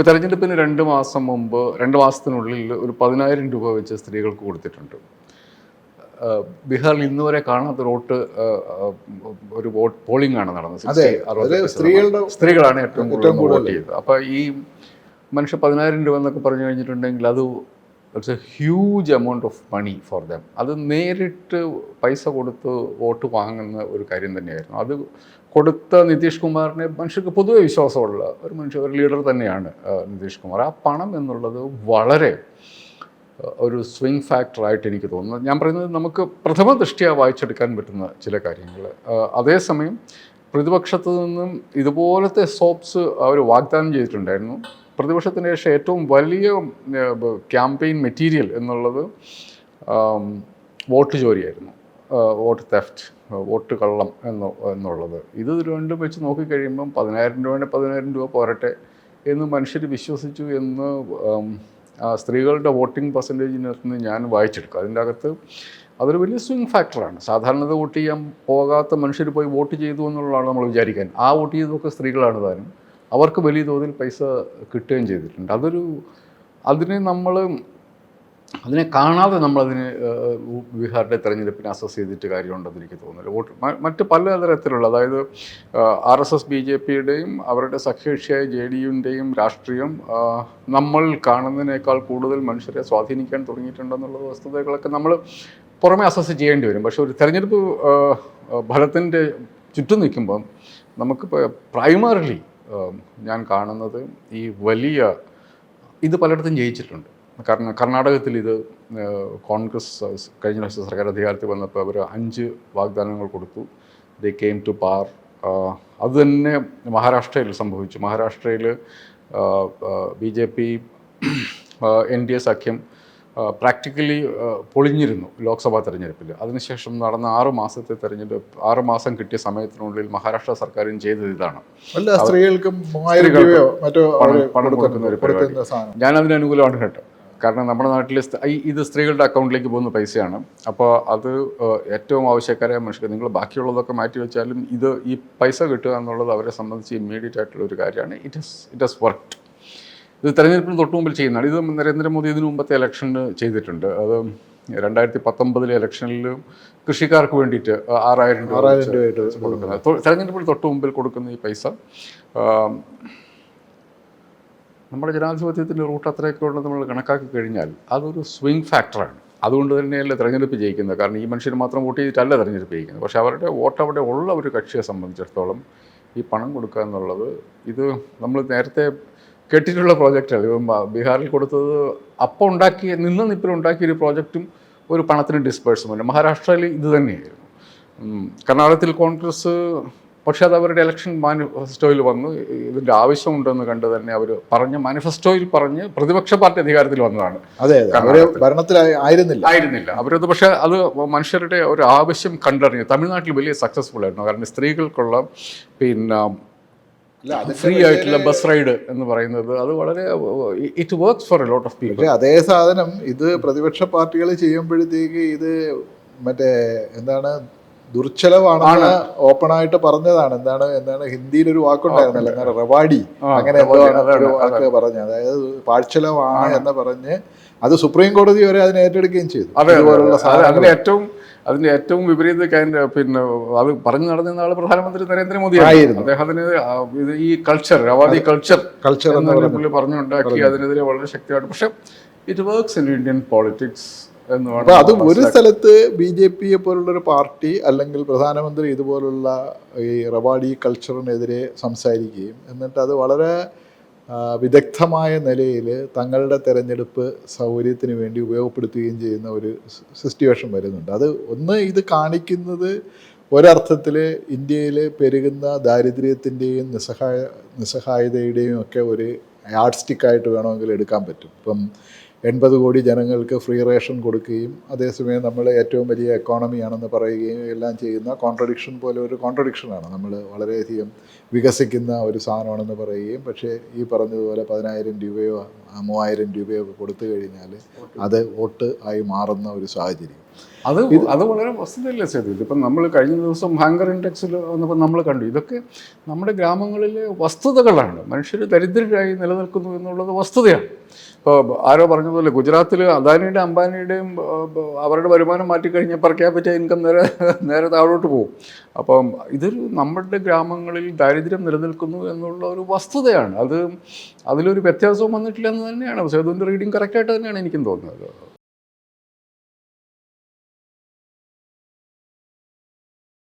ഇപ്പോൾ തെരഞ്ഞെടുപ്പിന് രണ്ട് മാസം മുമ്പ് രണ്ട് മാസത്തിനുള്ളിൽ ഒരു പതിനായിരം രൂപ വെച്ച് സ്ത്രീകൾക്ക് കൊടുത്തിട്ടുണ്ട്. ബീഹാറിൽ ഇന്ന് വരെ കാണാത്ത റോട്ട് വോട്ട് ഒരു വോട്ട് പോളിംഗ് ആണ് നടന്നത്. അതെ, 60, 68 അത് സ്ത്രീകളുടെ സ്ത്രീകളാണ് ഏറ്റവും കൂടുതൽ ഏറ്റവും കൂടുതൽ. വോട്ട് ചെയ്തത്. അപ്പോൾ ഈ മനുഷ്യ പതിനായിരം രൂപ എന്നൊക്കെ പറഞ്ഞു കഴിഞ്ഞിട്ടുണ്ടെങ്കിൽ അത് it's a huge amount of money for them. അത് നേരിട്ട് പൈസ കൊടുത്ത് വോട്ട് വാങ്ങുന്ന ഒരു കാര്യം തന്നെയായിരുന്നു. അത് കൊടുത്ത നിതീഷ് കുമാറിനെ മനുഷ്യർക്ക് പൊതുവെ വിശ്വാസമുള്ള ഒരു മനുഷ്യ ഒരു ലീഡർ തന്നെയാണ് നിതീഷ് കുമാർ. ആ പണം എന്നുള്ളത് വളരെ ഒരു സ്വിങ് ഫാക്ടറായിട്ട് എനിക്ക് തോന്നുന്നു. ഞാൻ പറയുന്നത് നമുക്ക് പ്രഥമ ദൃഷ്ടിയാ വായിച്ചെടുക്കാൻ പറ്റുന്ന ചില കാര്യങ്ങൾ. അതേസമയം പ്രതിപക്ഷത്തു നിന്നും ഇതുപോലത്തെ സോപ്സ് അവർ വാഗ്ദാനം ചെയ്തിട്ടുണ്ടായിരുന്നു. പ്രതിപക്ഷത്തിന് ശേഷം ഏറ്റവും വലിയ ക്യാമ്പയിൻ മെറ്റീരിയൽ എന്നുള്ളത് വോട്ട് ചോരിയായിരുന്നു വോട്ട് തെഫ്റ്റ് വോട്ട് കള്ളം എന്ന് എന്നുള്ളത്. ഇത് രണ്ടും വെച്ച് നോക്കിക്കഴിയുമ്പം പതിനായിരം രൂപയുടെ പതിനായിരം രൂപ പോരട്ടെ എന്ന് മനുഷ്യർ വിശ്വസിച്ചു എന്ന് സ്ത്രീകളുടെ വോട്ടിംഗ് പെർസെന്റേജിനകത്ത് നിന്ന് ഞാൻ വായിച്ചെടുക്കും. അതിന്റെ അകത്ത് അതൊരു വലിയ സ്വിങ് ഫാക്ടറാണ്. സാധാരണ വോട്ട് ചെയ്യാൻ പോകാത്ത മനുഷ്യർ പോയി വോട്ട് ചെയ്തു എന്നുള്ളതാണ് നമ്മൾ വിചാരിക്കാൻ. ആ വോട്ട് ചെയ്തതൊക്കെ സ്ത്രീകളാണ് താനും. അവർക്ക് വലിയ തോതിൽ പൈസ കിട്ടുകയും ചെയ്തിട്ടുണ്ട്. അതൊരു അതിനെ നമ്മൾ അതിനെ കാണാതെ നമ്മളതിനെ ബീഹാറിന്റെ തെരഞ്ഞെടുപ്പിനെ അസസ് ചെയ്തിട്ട് കാര്യമുണ്ടെന്ന് എനിക്ക് തോന്നുന്നില്ല. വോട്ട് മറ്റ് പല തരത്തിലുള്ള അതായത് R S S B J പിയുടെയും അവരുടെ സഖ്യകക്ഷിയായ ജെ ഡി യുവിന്റെയും രാഷ്ട്രീയം നമ്മൾ കാണുന്നതിനേക്കാൾ കൂടുതൽ മനുഷ്യരെ സ്വാധീനിക്കാൻ തുടങ്ങിയിട്ടുണ്ടെന്നുള്ള വസ്തുതകളൊക്കെ നമ്മൾ പുറമെ അസസ് ചെയ്യേണ്ടി വരും. പക്ഷേ ഒരു തെരഞ്ഞെടുപ്പ് ഫലത്തിന്റെ ചുറ്റും നിൽക്കുമ്പം നമുക്ക് പ്രൈമറിലി ഞാൻ കാണുന്നത് ഈ വലിയ ഇത് പലയിടത്തും ജയിച്ചിട്ടുണ്ട്. കാരണം കർണാടകത്തിൽ ഇത് കോൺഗ്രസ് കഴിഞ്ഞ പ്രാവശ്യം സർക്കാർ അധികാരത്തിൽ വന്നപ്പോൾ അവർ അഞ്ച് വാഗ്ദാനങ്ങൾ കൊടുത്തു. ദേ കെയിം ടു പാർ അത് തന്നെ മഹാരാഷ്ട്രയിൽ സംഭവിച്ചു. മഹാരാഷ്ട്രയിൽ B J P N D A സഖ്യം പ്രാക്ടിക്കലി പൊളിഞ്ഞിരുന്നു ലോക്സഭാ തെരഞ്ഞെടുപ്പിൽ. അതിനുശേഷം നടന്ന ആറ് മാസത്തെ തെരഞ്ഞെടുപ്പ് ആറ് മാസം കിട്ടിയ സമയത്തിനുള്ളിൽ മഹാരാഷ്ട്ര സർക്കാരും ചെയ്തത് ഇതാണ്. സ്ത്രീകൾക്കും പണം കൊടുക്കുന്ന ഒരു പരിപാടി. ഞാൻ അതിന് അനുകൂലമാണ് കേട്ടോ. കാരണം നമ്മുടെ നാട്ടിൽ ഈ ഇത് സ്ത്രീകളുടെ അക്കൗണ്ടിലേക്ക് പോകുന്ന പൈസയാണ്. അപ്പോൾ അത് ഏറ്റവും ആവശ്യക്കാരായ മനുഷ്യർ നിങ്ങൾ ബാക്കിയുള്ളതൊക്കെ മാറ്റി വെച്ചാലും ഇത് ഈ പൈസ കിട്ടുക എന്നുള്ളത് അവരെ സംബന്ധിച്ച് ഇമ്മീഡിയറ്റ് ആയിട്ടുള്ള ഒരു കാര്യമാണ്. It has it has worked ഇത് തെരഞ്ഞെടുപ്പിന് തൊട്ട് മുമ്പിൽ ചെയ്യുന്നതാണ്. ഇത് നരേന്ദ്രമോദി ഇതിനു മുമ്പത്തെ ഇലക്ഷന് ചെയ്തിട്ടുണ്ട്. അത് രണ്ടായിരത്തി പത്തൊമ്പതിലെ ഇലക്ഷനിൽ കൃഷിക്കാർക്ക് വേണ്ടിയിട്ട് ആറായിരം രൂപ കൊടുക്കുന്നത്. തെരഞ്ഞെടുപ്പിന് തൊട്ട് മുമ്പിൽ കൊടുക്കുന്ന ഈ പൈസ നമ്മുടെ ജനാധിപത്യത്തിന്റെ റൂട്ട് അത്രയൊക്കെ ഉള്ളത് നമ്മൾ കണക്കാക്കി കഴിഞ്ഞാൽ അതൊരു സ്വിങ് ഫാക്ടറാണ് അതുകൊണ്ട് തന്നെയല്ലേ തെരഞ്ഞെടുപ്പ് ജയിക്കുന്നത്? കാരണം ഈ മനുഷ്യർ മാത്രം വോട്ട് ചെയ്തിട്ടല്ല തെരഞ്ഞെടുപ്പ് ജയിക്കുന്നത്. പക്ഷേ അവരുടെ വോട്ട് അവിടെ ഉള്ള ഒരു കക്ഷിയെ സംബന്ധിച്ചിടത്തോളം ഈ പണം കൊടുക്കുക എന്നുള്ളത് ഇത് നമ്മൾ നേരത്തെ കേട്ടിട്ടുള്ള പ്രോജക്റ്റാണ്. ഇപ്പം ബീഹാറിൽ കൊടുത്തത് അപ്പോൾ ഉണ്ടാക്കിയ നിന്ന് നിപ്പിൽ ഉണ്ടാക്കിയ ഒരു പ്രോജക്റ്റും ഒരു പണത്തിന് ഡിസ്പേഴ്സ്മെന്റ് മഹാരാഷ്ട്രയിൽ ഇത് തന്നെയായിരുന്നു. കർണാടകത്തിൽ കോൺഗ്രസ് പക്ഷേ അത് അവരുടെ ഇലക്ഷൻ മാനിഫെസ്റ്റോയിൽ വന്നു. ഇതിന്റെ ആവശ്യമുണ്ടെന്ന് കണ്ട് തന്നെ അവർ പറഞ്ഞ മാനിഫെസ്റ്റോയിൽ പറഞ്ഞ് പ്രതിപക്ഷ പാർട്ടി അധികാരത്തിൽ വന്നതാണ്. അതെ ഭരണത്തിലായി ആയിരുന്നില്ല. ആയിരുന്നില്ല. അവരത് പക്ഷെ അത് മനുഷ്യരുടെ ഒരു ആവശ്യം കണ്ടറിഞ്ഞു തമിഴ്നാട്ടിൽ വലിയ സക്സസ്ഫുൾ ആയിരുന്നു. കാരണം സ്ത്രീകൾക്കുള്ള പിന്നെ ഫ്രീ ആയിട്ടുള്ള ബസ് റൈഡ് എന്ന് പറയുന്നത് അത് വളരെ it works for a lot of people അതേ സാധനം ഇത് പ്രതിപക്ഷ പാർട്ടികൾ ചെയ്യുമ്പോഴത്തേക്ക് ഇത് മറ്റേ എന്താണ് ദുർച്ചലവാണെന്ന് ഓപ്പൺ ആയിട്ട് പറഞ്ഞതാണ്. എന്താണ് എന്താണ് ഹിന്ദിയിൽ ഒരു വാക്കുണ്ടായിരുന്നല്ലോ എന്താണ് റവാഡി അങ്ങനെ വാക്ക് പറഞ്ഞു അതായത് പാഴ്ചലവാണ് എന്ന് പറഞ്ഞ് അത് സുപ്രീം കോടതി വരെ അതിനെ ഏറ്റെടുക്കുകയും ചെയ്തു. അതെ അതെ, ഇതുപോലുള്ള അതെ. സാധനങ്ങൾ. അതിന്റെ ഏറ്റവും അതിന്റെ ഏറ്റവും വിപരീത പിന്നെ അത് പറഞ്ഞു നടന്ന ആൾ പ്രധാനമന്ത്രി നരേന്ദ്രമോദി ആയിരുന്നു. അദ്ദേഹത്തിന് ഇത് ഈ കൾച്ചർ അവാദി കൾച്ചർ കൾച്ചർ എന്ന് പുള്ളി പറഞ്ഞുണ്ടാക്കി അതിനെതിരെ വളരെ ശക്തിയായിട്ട്. പക്ഷെ it works in Indian politics അപ്പൊ അത് ഒരു. സ്ഥലത്ത് ബി ജെ പിയെ പോലുള്ള ഒരു പാർട്ടി അല്ലെങ്കിൽ പ്രധാനമന്ത്രി ഇതുപോലുള്ള ഈ റവാഡി കൾച്ചറിനെതിരെ സംസാരിക്കുകയും എന്നിട്ട് അത് വളരെ വിദഗ്ധമായ നിലയിൽ തങ്ങളുടെ തെരഞ്ഞെടുപ്പ് സൗകര്യത്തിന് വേണ്ടി ഉപയോഗപ്പെടുത്തുകയും ചെയ്യുന്ന ഒരു സിറ്റുവേഷൻ വരുന്നുണ്ട് അത് ഒന്ന് ഇത് കാണിക്കുന്നത് ഒരർത്ഥത്തിൽ ഇന്ത്യയിൽ പെരുകുന്ന ദാരിദ്ര്യത്തിന്റെയും നിസ്സഹായ നിസ്സഹായതയുടെയും ഒക്കെ ഒരു യാഡ് സ്റ്റിക്കായിട്ട് വേണമെങ്കിൽ എടുക്കാൻ പറ്റും ഇപ്പം എൺപത് കോടി ജനങ്ങൾക്ക് ഫ്രീ റേഷൻ കൊടുക്കുകയും അതേസമയം നമ്മൾ ഏറ്റവും വലിയ എക്കോണമിയാണെന്ന് പറയുകയും എല്ലാം ചെയ്യുന്ന കോൺട്രഡിക്ഷൻ പോലെ ഒരു കോൺട്രഡിക്ഷനാണ് നമ്മൾ വളരെയധികം വികസിക്കുന്ന ഒരു സാധനമാണെന്ന് പറയുകയും പക്ഷേ ഈ പറഞ്ഞതുപോലെ പതിനായിരം രൂപയോ മൂവായിരം രൂപയോ കൊടുത്തു കഴിഞ്ഞാൽ അത് വോട്ട് ആയി മാറുന്ന ഒരു സാഹചര്യം. അത് അത് വളരെ വസ്തുതയില്ല ചെയ്തു ഇതിപ്പം നമ്മൾ കഴിഞ്ഞ ദിവസം ഹാങ്കർ ഇൻഡെക്സിൽ വന്നപ്പോൾ നമ്മൾ കണ്ടു. ഇതൊക്കെ നമ്മുടെ ഗ്രാമങ്ങളിലെ വസ്തുതകളാണ്. മനുഷ്യർ ദരിദ്രരായി നിലനിൽക്കുന്നു എന്നുള്ളത് വസ്തുതയാണ്. ഇപ്പോൾ ആരോ പറഞ്ഞതുപോലെ ഗുജറാത്തിൽ അദാനിയുടെ അംബാനിയുടെയും അവരുടെ വരുമാനം മാറ്റിക്കഴിഞ്ഞാൽ പെർ ക്യാപിറ്റ ഇൻകം നേരെ നേരെ താഴോട്ട് പോകും. അപ്പം ഇതൊരു നമ്മുടെ ഗ്രാമങ്ങളിൽ ദാരിദ്ര്യം നിലനിൽക്കുന്നു എന്നുള്ള ഒരു വസ്തുതയാണ്. അത് അതിലൊരു വ്യത്യാസവും വന്നിട്ടില്ല എന്ന് തന്നെയാണ്. സേതുവിന്റെ റീഡിങ് കറക്റ്റായിട്ട് തന്നെയാണ് എനിക്കും തോന്നുന്നത്.